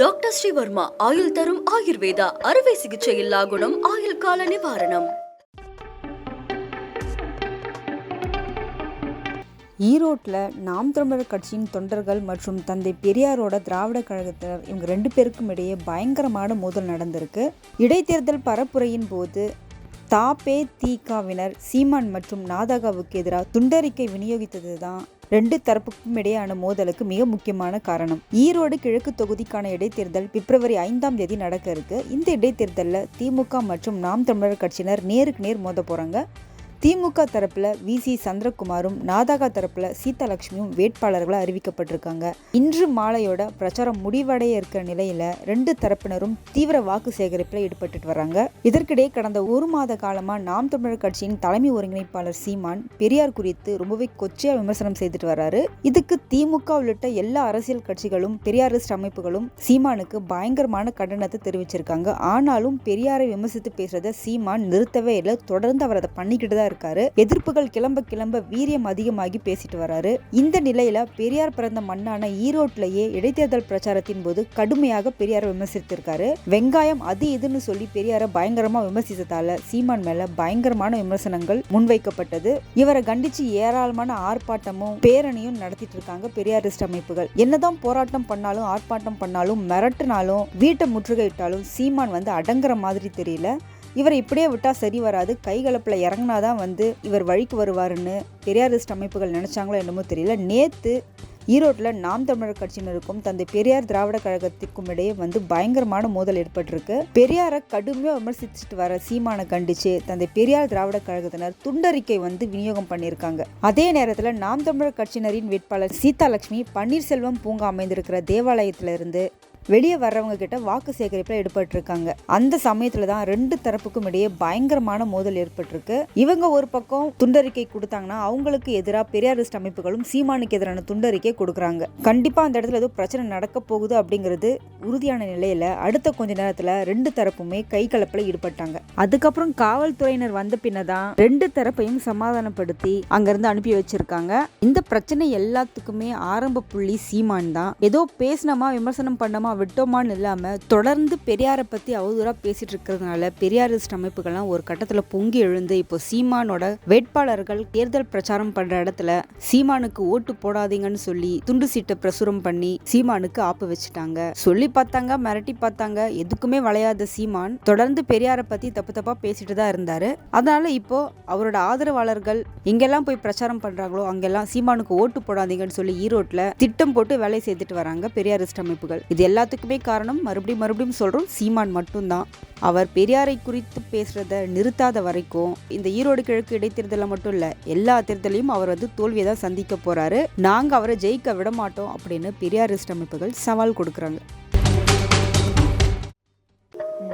Doctor Sreevarma ஆயுள் தரும் ஆயுர்வேதா அறுவை சிகிச்சை இல்லா குணம் ஆயுள் கால நிவாரணம். ஈரோட்டில் நாம் தமிழர் கட்சியின் தொண்டர்கள் மற்றும் தந்தை பெரியாரோட திராவிட கழகத்தினர் இவங்க ரெண்டு பேருக்கும் இடையே பயங்கரமான மோதல் நடந்திருக்கு. இடைத்தேர்தல் பரப்புரையின் போது தாபே தீகாவினர் சீமான் மற்றும் நாதகாவுக்கு எதிராக துண்டறிக்கை விநியோகித்தது தான் ரெண்டு தரப்புக்கும் இடையேயான மோதலுக்கு மிக முக்கியமான காரணம். ஈரோடு கிழக்கு தொகுதிக்கான இடைத்தேர்தல் பிப்ரவரி ஐந்தாம் தேதி நடக்க இருக்கு. இந்த இடைத்தேர்தலில் திமுக மற்றும் நாம் தமிழர் கட்சியினர் நேருக்கு நேர் மோத போறாங்க. திமுக தரப்புல வி. சி. சந்திரகுமாரும் நாதகா தரப்புல சீதாலட்சுமியும் வேட்பாளர்களாக அறிவிக்கப்பட்டிருக்காங்க. இன்று மாலையோட பிரச்சாரம் முடிவடைய இருக்கிற நிலையில ரெண்டு தரப்பினரும் தீவிர வாக்கு சேகரிப்பில் ஈடுபட்டு வராங்க இதற்கிடையே கடந்த ஒரு மாத காலமா நாம் தமிழர் கட்சியின் தலைமை ஒருங்கிணைப்பாளர் சீமான் பெரியார் குறித்து ரொம்பவே கொச்சையா விமர்சனம் செய்துட்டு வர்றாரு. இதுக்கு திமுக உள்ளிட்ட எல்லா அரசியல் கட்சிகளும் பெரியாரிஸ்ட் அமைப்புகளும் சீமானுக்கு பயங்கரமான கண்டனத்தை தெரிவிச்சிருக்காங்க. ஆனாலும் பெரியாரை விமர்சித்து பேசுறத சீமான் நிறுத்தவே இல்லை. தொடர்ந்து அவர் அதை பண்ணிக்கிட்டு தான் இருக்காரு. எதிர்ப்புகள் கிளம்ப கிளம்ப வீரியம் அதிகமாகி பேசிட்டு வராரு. இந்த நிலையில பெரியார் பிறந்த மண்ணான ஈரோட்லயே இடைத்தேர்தல் பிரச்சாரத்தின் போது கடுமையாக பெரியாரை விமர்சித்திருக்காரு. வெங்காயம் அது இதுன்னு சொல்லி பெரியாரை பயங்கரமா விமர்சித்ததால சீமான் மேல பயங்கரமான விமர்சனங்கள் முன்வைக்கப்பட்டது. இவரை கண்டிச்சு ஏராளமான ஆர்ப்பாட்டமும் பேரணியும் நடத்திட்டு இருக்காங்க பெரியாரிஸ்ட் அமைப்புகள். என்னதான் போராட்டம் பண்ணாலும் ஆர்ப்பாட்டம் பண்ணாலும் மிரட்டினாலும் வீட்டை முற்றுகையிட்டாலும் சீமான் வந்து அடங்குற மாதிரி தெரியல. இவரை இப்படியே விட்டால் சரி வராது. கைகலப்பில் இறங்கினாதான் வந்து இவர் வழிக்கு வருவாருன்னு பெரியாரிஸ்ட் அமைப்புகள் நினச்சாங்களோ என்னமோ தெரியல. நேற்று ஈரோட்டில் நாம் தமிழர் கட்சியினருக்கும் தந்தை பெரியார் திராவிட கழகத்திற்கும் இடையே வந்து பயங்கரமான மோதல் ஏற்பட்டிருக்கு. பெரியாரை கடுமையாக விமர்சிச்சுட்டு வர சீமானை கண்டிச்சு தந்தை பெரியார் திராவிட கழகத்தினர் துண்டறிக்கை வந்து விநியோகம் பண்ணியிருக்காங்க. அதே நேரத்தில் நாம் தமிழர் கட்சியினரின் வேட்பாளர் சீதாலட்சுமி பன்னீர்செல்வம் பூங்கா அமைந்திருக்கிற தேவாலயத்திலிருந்து வெளியே வர்றவங்க கிட்ட வாக்கு சேகரிப்பில் ஈடுபட்டிருக்காங்க. அந்த சமயத்தில் தான் ரெண்டு தரப்புக்கும் இடையே பயங்கரமான மோதல் ஏற்பட்டிருக்கு. இவங்க ஒரு பக்கம் துண்டறிக்கை கொடுத்தாங்கன்னா அவங்களுக்கு எதிராக பெரியாரிஸ்ட் அமைப்புகளும் சீமானுக்கு எதிரான துண்டறிக்கை கொடுக்குறாங்க. கண்டிப்பாக அந்த இடத்துல ஏதோ பிரச்சனை நடக்க போகுது அப்படிங்கிறது உறுதியான நிலையில் அடுத்த கொஞ்ச நேரத்தில் ரெண்டு தரப்புமே கை கலப்பில் ஈடுபட்டாங்க. அதுக்கப்புறம் காவல்துறையினர் வந்த பின்னதான் ரெண்டு தரப்பையும் சமாதானப்படுத்தி அங்கிருந்து அனுப்பி வச்சிருக்காங்க. இந்த பிரச்சனை எல்லாத்துக்குமே ஆரம்ப புள்ளி சீமான் தான். ஏதோ பேசினமா விமர்சனம் பண்ணமா விட்டோமான்னு இல்லாமல் தொடர்ந்து பெரியாரை பற்றி அவதூறாக பேசிகிட்டு இருக்கிறதுனால பெரியாரிஸ்ட் அமைப்புகள்லாம் ஒரு கட்டத்தில் பொங்கி எழுந்து இப்போ சீமானோட வேட்பாளர்கள் தேர்தல் பிரச்சாரம் பண்ணுற இடத்துல சீமானுக்கு ஓட்டு போடாதீங்கன்னு சொல்லி துண்டு சீட்டை பிரசுரம் பண்ணி சீமானுக்கு ஆப்பு வச்சுட்டாங்க. சொல்லி பார்த்தாங்க மிரட்டி பார்த்தாங்க. எதுக்குமே வளையாத சீமான் தொடர்ந்து பெரியாரை பற்றி தப்பு தப்பாக பேசிட்டு தான் இருந்தார். அதனால் இப்போ அவரோட ஆதரவாளர்கள் எங்கெல்லாம் போய் பிரச்சாரம் பண்ணுறாங்களோ அங்கெல்லாம் சீமானுக்கு ஓட்டு போடாதீங்கன்னு சொல்லி ஈரோட்டில் திட்டம் போட்டு வேலை செய்துட்டு வராங்க பெரியாரிஸ்ட் அமைப்புகள். இது எல்லாத்துக்குமே காரணம் மறுபடியும் மறுபடியும் சொல்கிறோம் சீமான் மட்டும்தான். அவர் பெரியாரை குறித்து பேசுகிறத நிறுத்தாத வரைக்கும் இந்த ஈரோடு கிழக்கு இடைத்தேர்தலில் மட்டும் இல்லை எல்லா தேர்தலையும் அவர் வந்து தோல்வியை தான் சந்திக்க போகிறாரு நாங்கள் அவரை ஜெயிக்க விட மாட்டோம் அப்படின்னு பெரியாரிஸ்ட் அமைப்புகள் சவால் கொடுக்குறாங்க.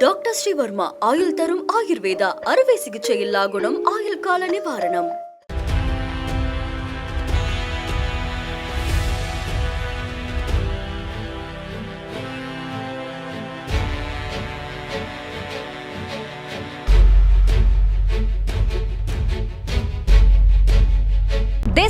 டாக்டர் ஸ்ரீவர்மா ஆயுள் தரும் ஆயுர்வேதா அறுவை சிகிச்சை இல்லா குணம் ஆயுள் கால நிவாரணம்.